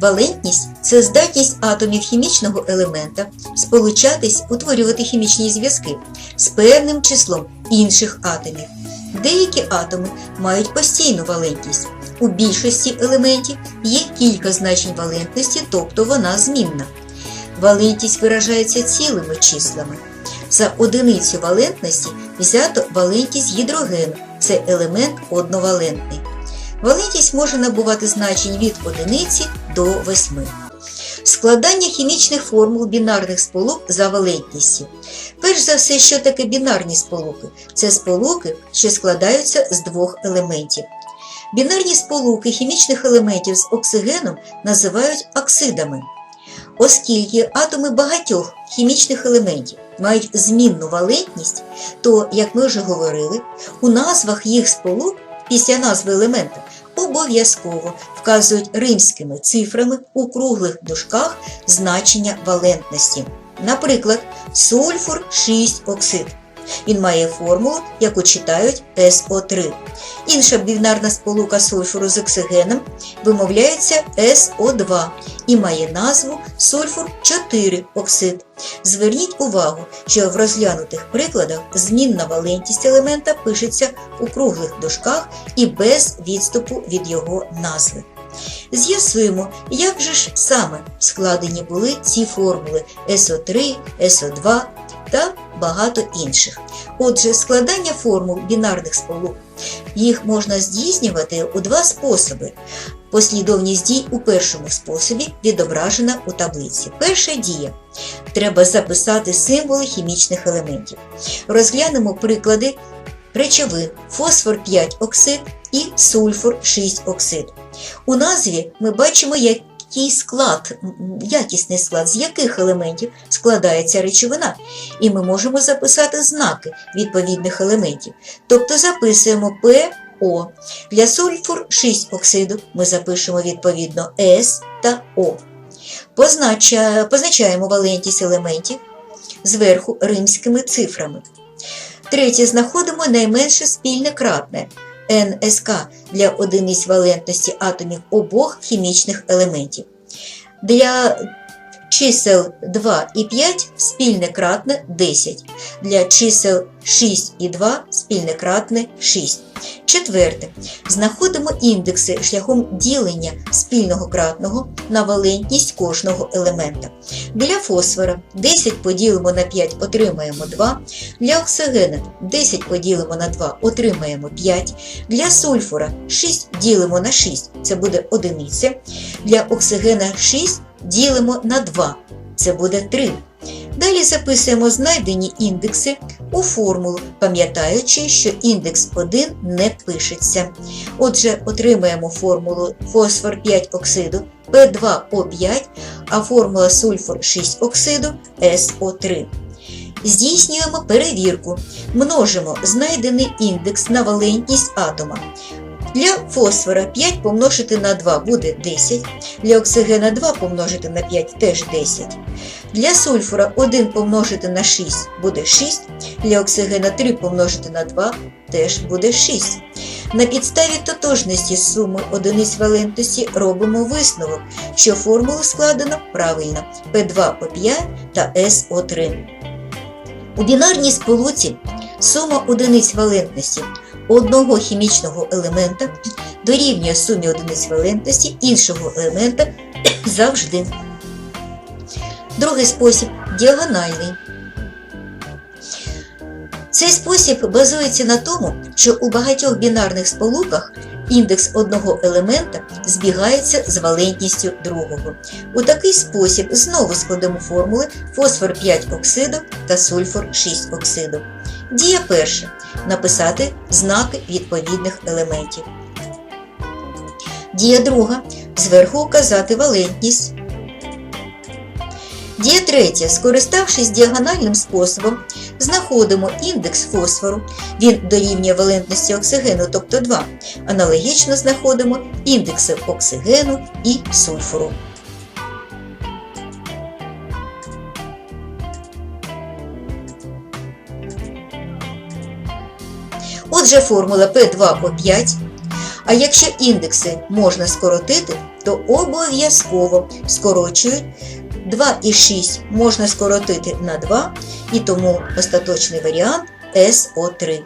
Валентність це здатність атомів хімічного елемента сполучатись, утворювати хімічні зв'язки з певним числом інших атомів. Деякі атоми мають постійну валентність. У більшості елементів є кілька значень валентності, тобто вона змінна. Валентність виражається цілими числами. За одиницю валентності взято валентність гідрогену це елемент одновалентний. Валентність може набувати значень від одиниці до восьми. Складання хімічних формул бінарних сполук за валентністю. Перш за все, що таке бінарні сполуки? Це сполуки, що складаються з двох елементів. Бінарні сполуки хімічних елементів з оксигеном називають оксидами. Оскільки атоми багатьох хімічних елементів мають змінну валентність, то, як ми вже говорили, у назвах їх сполук після назви елемента обов'язково вказують римськими цифрами у круглих дужках значення валентності. Наприклад, сульфур 6 оксид. Він має формулу, яку читають СО3. Інша бінарна сполука сульфуру з оксигеном вимовляється СО2 і має назву сульфур 4 оксид. Зверніть увагу, що в розглянутих прикладах змінна валентність елемента пишеться у круглих дужках і без відступу від його назви. З'ясуємо, як же ж саме складені були ці формули СО3, СО2 та багато інших. Отже, складання формул бінарних сполук їх можна здійснювати у два способи. Послідовність дій у першому способі відображена у таблиці. Перша дія. Треба записати символи хімічних елементів. Розглянемо приклади речовин фосфор 5 оксид і сульфур 6 оксид. У назві ми бачимо, який склад, якісний склад, з яких елементів складається речовина, і ми можемо записати знаки відповідних елементів. Тобто записуємо ПО. Для сульфур 6 оксиду ми запишемо відповідно С та О. Позначаємо валентність елементів зверху римськими цифрами. Третє, знаходимо найменше спільне кратне НСК для одиниць валентності атомів обох хімічних елементів. Для чисел 2 і 5 спільне кратне 10. Для чисел 6 і 2 спільне кратне 6. Четверте. Знаходимо індекси шляхом ділення спільного кратного на валентність кожного елемента. Для фосфора 10 поділимо на 5, отримаємо 2. Для оксигена 10 поділимо на 2, отримаємо 5. Для сульфура 6 ділимо на 6, це буде одиниця. Для оксигена 6 ділимо на 2, це буде 3. Далі записуємо знайдені індекси у формулу, пам'ятаючи, що індекс 1 не пишеться. Отже, отримаємо формулу фосфор 5 оксиду P2O5, а формула сульфур 6 оксиду SO3. Здійснюємо перевірку. Множимо знайдений індекс на валентність атома. Для фосфора 5 помножити на 2 буде 10, для оксигена 2 помножити на 5 теж 10. Для сульфура 1 помножити на 6 буде 6, для оксигена 3 помножити на 2 теж буде 6. На підставі тотожності суми одиниць валентності робимо висновок, що формулу складено правильно P2O5 та SO3. У бінарній сполуці сума одиниць валентності одного хімічного елемента дорівнює сумі одиниць валентності іншого елемента завжди. Другий спосіб діагональний. Цей спосіб базується на тому, що у багатьох бінарних сполуках індекс одного елемента збігається з валентністю другого. У такий спосіб знову складемо формули фосфор 5 оксиду та сульфур 6 оксиду. Дія перша написати знаки відповідних елементів. Дія друга зверху указати валентність. Дія третя. Скориставшись діагональним способом, знаходимо індекс фосфору. Він дорівнює валентності оксигену, тобто 2. Аналогічно знаходимо індекси оксигену і сульфуру. Отже, формула P2 по 5. А якщо індекси можна скоротити, то обов'язково скорочують 2 і 6 можна скоротити на 2, і тому остаточний варіант СО3.